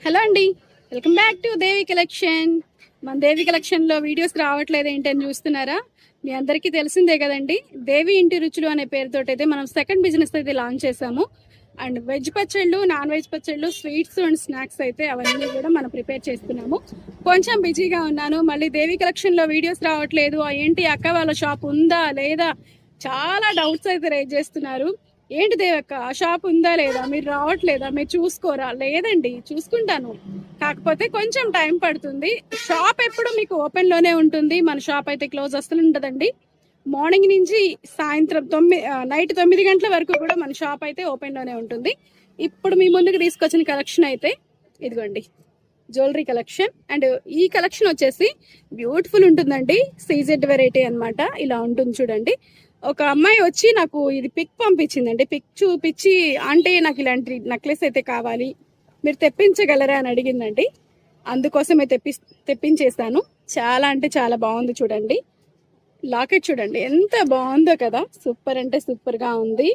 Hello అండి. Welcome back to Devi collection. మన దేవి కలెక్షన్లో వీడియోస్ రావట్లేదు ఏంటని చూస్తున్నారా? మీ అందరికీ తెలిసిందే కదండి. దేవి ఇంటి రుచులు అనే పేరుతో అయితే మనం సెకండ్ బిజినెస్ అయితే లాంచ్ చేసాము అండ్ వెజ్ పచ్చళ్ళు నాన్ వెజ్ పచ్చళ్ళు స్వీట్స్ అండ్ స్నాక్స్ అయితే అవన్నీ కూడా మనం ప్రిపేర్ చేస్తున్నాము. కొంచెం బిజీగా ఉన్నాను. మళ్ళీ దేవి కలెక్షన్లో వీడియోస్ రావట్లేదు. ఆ ఏంటి అక్క వాళ్ళ షాప్ ఉందా లేదా? చాలా డౌట్స్ అయితే రేజ్ చేస్తున్నారు. ఏంటి దేవక్క? ఆ షాప్ ఉందా లేదా? మీరు రావట్లేదా? మీరు చూసుకోరా? లేదండి చూసుకుంటాను. కాకపోతే కొంచెం టైం పడుతుంది. షాప్ ఎప్పుడు మీకు ఓపెన్లోనే ఉంటుంది. మన షాప్ అయితే క్లోజ్ అసలు ఉంటుందండి మార్నింగ్ నుంచి సాయంత్రం తొమ్మిది నైట్ తొమ్మిది గంటల వరకు కూడా మన షాప్ అయితే ఓపెన్లోనే ఉంటుంది. ఇప్పుడు మీ ముందుకు తీసుకొచ్చిన కలెక్షన్ అయితే ఇదిగోండి. Jewellery collection. అండ్ ఈ కలెక్షన్ వచ్చేసి బ్యూటిఫుల్ ఉంటుందండి. సీజెడ్ వెరైటీ అనమాట ఇలా ఉంటుంది చూడండి. ఒక అమ్మాయి వచ్చి నాకు ఇది పిక్ పంపించిందండి పిక్ చూపించి అంటే నాకు ఇలాంటి నెక్లెస్ అయితే కావాలి. మీరు తెప్పించగలరా? అని అడిగిందండి. అందుకోసమే తెప్పి తెప్పించేసాను చాలా అంటే చాలా బాగుంది చూడండి. లాకెట్ చూడండి. ఎంత బాగుందో కదా. సూపర్ అంటే సూపర్గా ఉంది.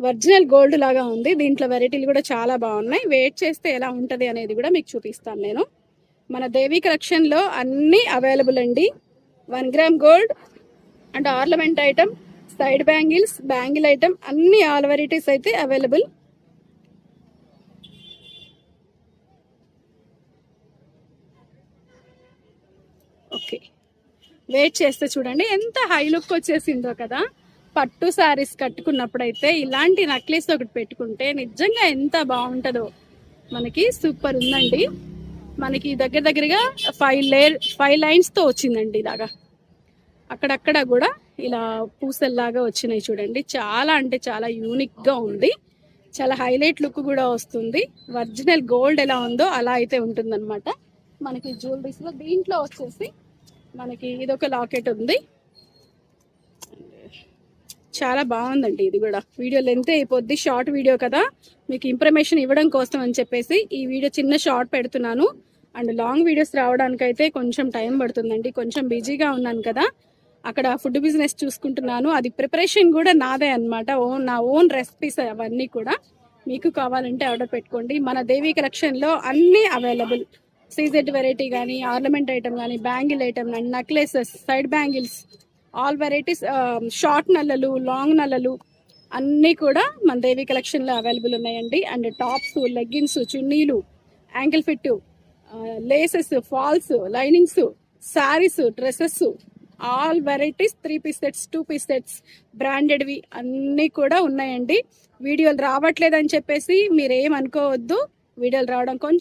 ఒరిజినల్ గోల్డ్ లాగా ఉంది. దీంట్లో వెరైటీలు కూడా చాలా బాగున్నాయి. వెయిట్ చేస్తే ఎలా ఉంటుంది అనేది కూడా మీకు చూపిస్తాను నేను. మన దేవి కలెక్షన్లో అన్నీ అవైలబుల్ అండి. One gram gold and ornament item side bangles bangle item అన్ని ఆల్ వెరైటీస్ అయితే అవైలబుల్. ఓకే. వెయిట్ చేస్తే చూడండి ఎంత హై లుక్ వచ్చేసిందో కదా. పట్టు శారీస్ కట్టుకున్నప్పుడైతే ఇలాంటి నక్లెస్ ఒకటి పెట్టుకుంటే నిజంగా ఎంత బాగుంటుందో. మనకి సూపర్ ఉందండి. మనకి దగ్గర దగ్గరగా ఫైవ్ లేయర్ ఫైవ్ లైన్స్తో వచ్చిందండి ఇలాగా. అక్కడక్కడ కూడా ఇలా పూసల్లాగా వచ్చినాయి చూడండి. చాలా అంటే చాలా యూనిక్గా ఉంది. చాలా హైలైట్ లుక్ కూడా వస్తుంది. ఒరిజినల్ గోల్డ్ ఎలా ఉందో అలా అయితే ఉంటుందన్నమాట. మనకి జ్యువెలరీస్లో దీంట్లో వచ్చేసి మనకి ఇదొక లాకెట్ ఉంది. చాలా బాగుందండి ఇది కూడా. వీడియో లెంత్ అయిపోద్ది షార్ట్ వీడియో కదా. మీకు ఇన్ఫర్మేషన్ ఇవ్వడం కోసం అని చెప్పేసి ఈ వీడియో చిన్న షార్ట్ పెడుతున్నాను. అండ్ లాంగ్ వీడియోస్ రావడానికైతే కొంచెం టైం పడుతుందండి. కొంచెం బిజీగా ఉన్నాను కదా. అక్కడ ఫుడ్ బిజినెస్ చూసుకుంటున్నాను. అది ప్రిపరేషన్ కూడా నాదే అన్నమాట. ఓన్ నా ఓన్ రెసిపీస్ అవన్నీ కూడా మీకు కావాలంటే ఆర్డర్ పెట్టుకోండి. మన దేవి కలెక్షన్లో అన్నీ అవైలబుల్. సీజెడ్ వెరైటీ కానీ ఆర్నమెంట్ ఐటమ్ కానీ bangle item and necklaces side bangles all varieties short నల్లలు long నల్లలు అన్నీ కూడా మన దేవి కలెక్షన్లో అవైలబుల్ ఉన్నాయండి. And tops leggings చున్నీలు ankle fit laces falls linings sarees dresses all varieties three piece sets two piece sets బ్రాండెడ్వి అన్నీ కూడా ఉన్నాయండి. వీడియోలు రావట్లేదని చెప్పేసి మీరు అనుకోవద్దు వీడియోలు రావడం కొంచెం